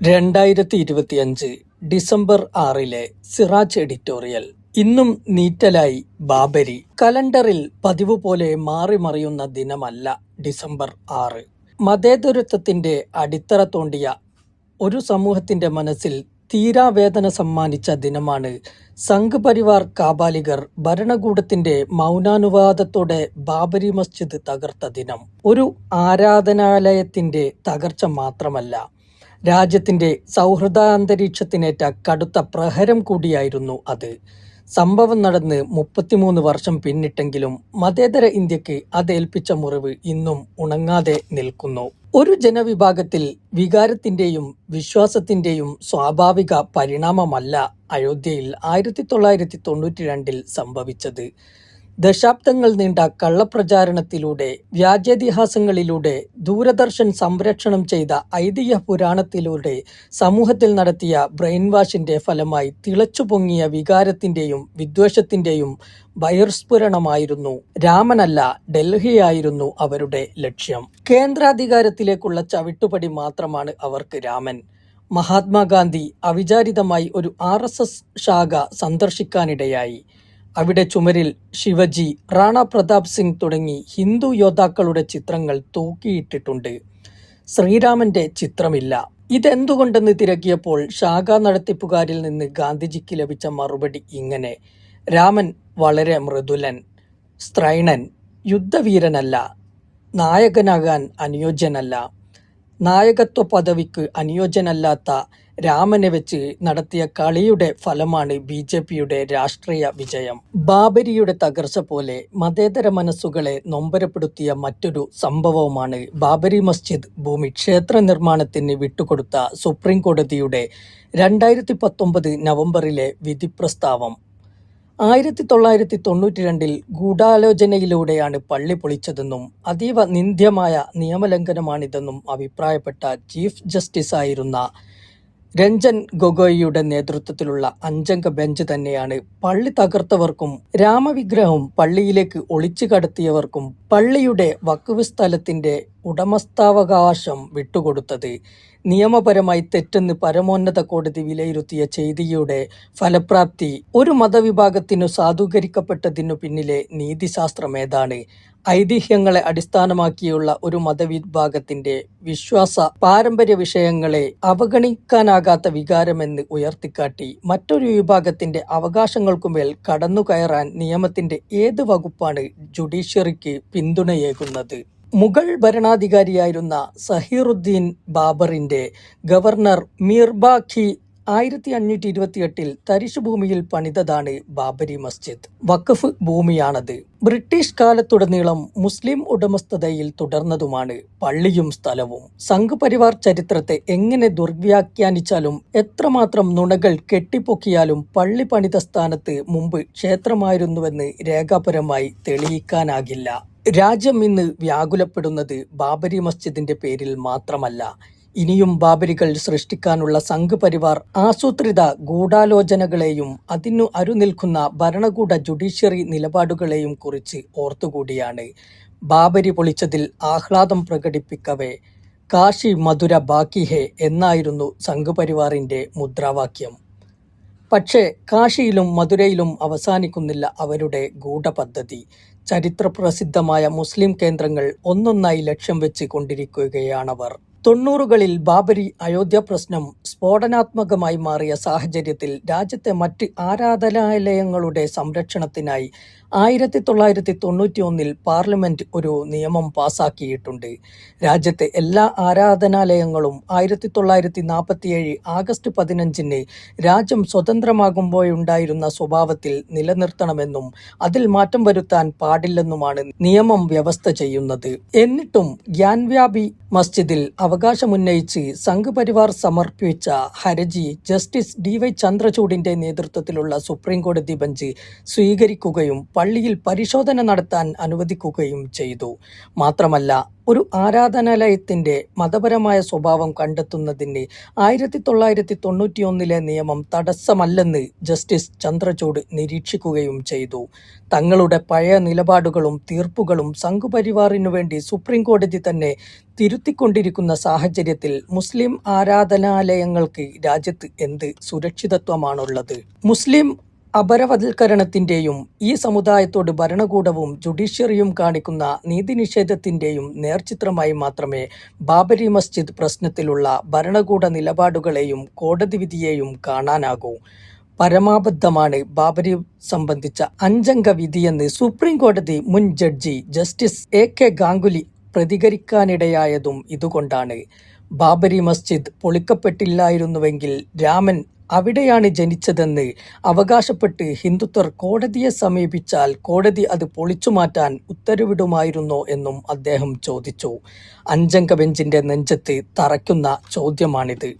രണ്ടായിരത്തി ഇരുപത്തിയഞ്ച് ഡിസംബർ ആറിലെ സിറാജ് എഡിറ്റോറിയൽ. ഇന്നും നീറ്റലായി ബാബരി. കലണ്ടറിൽ പതിവ് പോലെ മാറി മറിയുന്ന ദിനമല്ല ഡിസംബർ ആറ്. മതേതരത്വത്തിന്റെ അടിത്തറ തോണ്ടിയ ഒരു സമൂഹത്തിന്റെ മനസ്സിൽ തീരാവേദന സമ്മാനിച്ച ദിനമാണ് സംഘ് പരിവാർ കാബാലികർ ഭരണകൂടത്തിന്റെ മൗനാനുവാദത്തോടെ ബാബരി മസ്ജിദ് തകർത്ത ദിനം. ഒരു ആരാധനാലയത്തിന്റെ തകർച്ച മാത്രമല്ല രാജ്യത്തിന്റെ സൗഹൃദാന്തരീക്ഷത്തിനേറ്റ കടുത്ത പ്രഹരം കൂടിയായിരുന്നു അത്. സംഭവം നടന്ന് മുപ്പത്തിമൂന്ന് വർഷം പിന്നിട്ടെങ്കിലും മതേതര ഇന്ത്യയ്ക്ക് അതേൽപ്പിച്ച മുറിവ് ഇന്നും ഉണങ്ങാതെ നിൽക്കുന്നു. ഒരു ജനവിഭാഗത്തിൽ വികാരത്തിന്റെയും വിശ്വാസത്തിന്റെയും സ്വാഭാവിക പരിണാമമല്ല അയോധ്യയിൽ ആയിരത്തി തൊള്ളായിരത്തി തൊണ്ണൂറ്റി രണ്ടിൽ സംഭവിച്ചത്. ദശാബ്ദങ്ങൾ നീണ്ട കള്ളപ്രചാരണത്തിലൂടെ വ്യാജേതിഹാസങ്ങളിലൂടെ ദൂരദർശൻ സംരക്ഷണം ചെയ്ത ഐതിഹ്യ പുരാണത്തിലൂടെ സമൂഹത്തിൽ നടത്തിയ ബ്രെയിൻ വാഷിന്റെ ഫലമായി തിളച്ചുപൊങ്ങിയ വികാരത്തിന്റെയും വിദ്വേഷത്തിന്റെയും ബഹിർസ്ഫുരണമായിരുന്നു. രാമനല്ല ഡൽഹിയായിരുന്നു അവരുടെ ലക്ഷ്യം. കേന്ദ്രാധികാരത്തിലേക്കുള്ള ചവിട്ടുപടി മാത്രമാണ് അവർക്ക് രാമൻ. മഹാത്മാഗാന്ധി അവിചാരിതമായി ഒരു ആർ എസ് എസ് ശാഖ സന്ദർശിക്കാനിടയായി. അവിടെ ചുമരിൽ ശിവജി റാണ പ്രതാപ് സിംഗ് തുടങ്ങി ഹിന്ദു യോദ്ധാക്കളുടെ ചിത്രങ്ങൾ തൂക്കിയിട്ടിട്ടുണ്ട്. ശ്രീരാമന്റെ ചിത്രമില്ല. ഇതെന്തുകൊണ്ടെന്ന് തിരക്കിയപ്പോൾ ശാഖാ നടത്തിപ്പുകാരിൽ നിന്ന് ഗാന്ധിജിക്ക് ലഭിച്ച മറുപടി ഇങ്ങനെ. രാമൻ വളരെ മൃദുലൻ സ്ത്രൈണൻ യുദ്ധവീരനല്ല നായകനാകാൻ അനുയോജ്യനല്ല. നായകത്വ പദവിക്ക് അനുയോജ്യനല്ലാത്ത രാമനെ വെച്ച് നടത്തിയ കളിയുടെ ഫലമാണ് ബി ജെ പിയുടെ രാഷ്ട്രീയ വിജയം. ബാബരിയുടെ തകർച്ച പോലെ മതേതര മനസ്സുകളെ നൊമ്പരപ്പെടുത്തിയ മറ്റൊരു സംഭവവുമാണ് ബാബരി മസ്ജിദ് ഭൂമി ക്ഷേത്ര നിർമ്മാണത്തിന് വിട്ടുകൊടുത്ത സുപ്രീം കോടതിയുടെ രണ്ടായിരത്തി പത്തൊമ്പത് നവംബറിലെ വിധി പ്രസ്താവം ആയിരത്തി തൊള്ളായിരത്തി തൊണ്ണൂറ്റി രണ്ടിൽ ഗൂഢാലോചനയിലൂടെയാണ് പള്ളി പൊളിച്ചതെന്നും അതീവ നിന്ദ്യമായ നിയമലംഘനമാണിതെന്നും അഭിപ്രായപ്പെട്ട ചീഫ് ജസ്റ്റിസായിരുന്ന രഞ്ജൻ ഗൊഗോയിയുടെ നേതൃത്വത്തിലുള്ള അഞ്ചംഗ ബെഞ്ച് തന്നെയാണ് പള്ളി തകർത്തവർക്കും രാമവിഗ്രഹം പള്ളിയിലേക്ക് ഒളിച്ചു കടത്തിയവർക്കും പള്ളിയുടെ വക്കുവ് സ്ഥലത്തിന്റെ ഉടമസ്ഥാവകാശം വിട്ടുകൊടുത്തത്. നിയമപരമായി തെറ്റെന്ന് പരമോന്നത കോടതി വിലയിരുത്തിയ ചെയ്തിയുടെ ഫലപ്രാപ്തി ഒരു മതവിഭാഗത്തിനു സാധൂകരിക്കപ്പെട്ടതിനു പിന്നിലെ നീതിശാസ്ത്രം ഏതാണ്? ഐതിഹ്യങ്ങളെ അടിസ്ഥാനമാക്കിയുള്ള ഒരു മതവിഭാഗത്തിന്റെ വിശ്വാസ പാരമ്പര്യ വിഷയങ്ങളെ അവഗണിക്കാനാകാത്ത വികാരമെന്ന് ഉയർത്തിക്കാട്ടി മറ്റൊരു വിഭാഗത്തിന്റെ അവകാശങ്ങൾക്കുമേൽ കടന്നുകയറാൻ നിയമത്തിന്റെ ഏത് വകുപ്പാണ് ജുഡീഷ്യറിക്ക് പിന്തുണയേകുന്നത്? മുഗൾ ഭരണാധികാരിയായിരുന്ന സഹീറുദ്ദീൻ ബാബറിന്റെ ഗവർണർ മീർബാഖി ആയിരത്തി അഞ്ഞൂറ്റി ഇരുപത്തിയെട്ടിൽ തരിശുഭൂമിയിൽ പണിതതാണ് ബാബരി മസ്ജിദ്. വഖഫ് ഭൂമിയാണത്. ബ്രിട്ടീഷ് കാലത്തുടനീളം മുസ്ലിം ഉടമസ്ഥതയിൽ തുടർന്നതുമാണ് പള്ളിയും സ്ഥലവും. സംഘ് പരിവാർ ചരിത്രത്തെ എങ്ങനെ ദുർവ്യാഖ്യാനിച്ചാലും എത്രമാത്രം നുണകൾ കെട്ടിപ്പൊക്കിയാലും പള്ളി പണിത സ്ഥാനത്ത് മുമ്പ് ക്ഷേത്രമായിരുന്നുവെന്ന് രേഖാപരമായി തെളിയിക്കാനാകില്ല. രാജ്യം ഇന്ന് വ്യാകുലപ്പെടുന്നത് ബാബരി മസ്ജിദിന്റെ പേരിൽ മാത്രമല്ല. ഇനിയും ബാബരികൾ സൃഷ്ടിക്കാനുള്ള സംഘ് പരിവാർ ആസൂത്രിത ഗൂഢാലോചനകളെയും അതിനു അരുനിൽക്കുന്ന ഭരണകൂട ജുഡീഷ്യറി നിലപാടുകളെയും കുറിച്ച് ഓർത്തുകൂടിയാണ്. ബാബരി പൊളിച്ചതിൽ ആഹ്ലാദം പ്രകടിപ്പിക്കവേ. കാശി മധുര ബാക്കി ഹേ എന്നായിരുന്നു സംഘ് പരിവാറിന്റെ മുദ്രാവാക്യം. പക്ഷേ കാശിയിലും മധുരയിലും അവസാനിക്കുന്നില്ല അവരുടെ ഗൂഢപദ്ധതി. ചരിത്രപ്രസിദ്ധമായ മുസ്ലിം കേന്ദ്രങ്ങൾ ഒന്നൊന്നായി ലക്ഷ്യം വെച്ച് കൊണ്ടിരിക്കുകയാണവർ. തൊണ്ണൂറുകളിൽ ബാബരി അയോധ്യ പ്രശ്നം സ്ഫോടനാത്മകമായി മാറിയ സാഹചര്യത്തിൽ രാജ്യത്തെ മറ്റ് ആരാധനാലയങ്ങളുടെ സംരക്ഷണത്തിനായി ആയിരത്തി തൊള്ളായിരത്തി തൊണ്ണൂറ്റി ഒന്നിൽ പാർലമെന്റ് ഒരു നിയമം പാസാക്കിയിട്ടുണ്ട്. രാജ്യത്തെ എല്ലാ ആരാധനാലയങ്ങളും ആയിരത്തി തൊള്ളായിരത്തി നാൽപ്പത്തിയേഴ് ആഗസ്റ്റ് പതിനഞ്ചിന് രാജ്യം സ്വതന്ത്രമാകുമ്പോഴുണ്ടായിരുന്ന സ്വഭാവത്തിൽ നിലനിർത്തണമെന്നും അതിൽ മാറ്റം വരുത്താൻ പാടില്ലെന്നുമാണ് നിയമം വ്യവസ്ഥ ചെയ്യുന്നത്. എന്നിട്ടും ഗ്യാൻവ്യാപി മസ്ജിദിൽ അവകാശമുന്നയിച്ച് സംഘപരിവാർ സമർപ്പിച്ച ഹർജി ജസ്റ്റിസ് ഡി വൈ ചന്ദ്രചൂഡിന്റെ നേതൃത്വത്തിലുള്ള സുപ്രീംകോടതി ബെഞ്ച് സ്വീകരിക്കുകയും പള്ളിയിൽ പരിശോധന നടത്താൻ അനുവദിക്കുകയും ചെയ്തു. മാത്രമല്ല ഒരു ആരാധനാലയത്തിന്റെ മതപരമായ സ്വഭാവം കണ്ടെത്തുന്നതിന് ആയിരത്തി തൊള്ളായിരത്തി തൊണ്ണൂറ്റിയൊന്നിലെ നിയമം തടസ്സമല്ലെന്ന് ജസ്റ്റിസ് ചന്ദ്രചൂഡ് നിരീക്ഷിക്കുകയും ചെയ്തു. തങ്ങളുടെ പഴയ നിലപാടുകളും തീർപ്പുകളും സംഘുപരിവാറിനു വേണ്ടി സുപ്രീം കോടതി തന്നെ തിരുത്തിക്കൊണ്ടിരിക്കുന്ന സാഹചര്യത്തിൽ മുസ്ലിം ആരാധനാലയങ്ങൾക്ക് രാജ്യത്ത് എന്ത് സുരക്ഷിതത്വമാണുള്ളത്? മുസ്ലിം അപരവൽക്കരണത്തിന്റെയും ഈ സമുദായത്തോട് ഭരണകൂടവും ജുഡീഷ്യറിയും കാണിക്കുന്ന നീതിനിഷേധത്തിന്റെയും നേർചിത്രമായി മാത്രമേ ബാബരി മസ്ജിദ് പ്രശ്നത്തിലുള്ള ഭരണകൂട നിലപാടുകളെയും കോടതി വിധിയെയും കാണാനാകൂ. പരമാബദ്ധമാണ് ബാബരി സംബന്ധിച്ച അഞ്ചംഗ വിധിയെന്ന് സുപ്രീം കോടതി മുൻ judge justice A K Ganguly പ്രതികരിക്കാനിടയായതും ഇതുകൊണ്ടാണ്. ബാബരി മസ്ജിദ് പൊളിക്കപ്പെട്ടില്ലായിരുന്നുവെങ്കിൽ രാമൻ അവിടെയാണ് ജനിച്ചതെന്ന് അവകാശപ്പെട്ട് ഹിന്ദുത്വർ കോടതിയെ സമീപിച്ചാൽ കോടതി അത് പൊളിച്ചുമാറ്റാൻ ഉത്തരവിടുമായിരുന്നോ എന്നും അദ്ദേഹം ചോദിച്ചു. അഞ്ചംഗ ബെഞ്ചിന്റെ നെഞ്ചത്ത് തറയ്ക്കുന്ന ചോദ്യമാണിത്.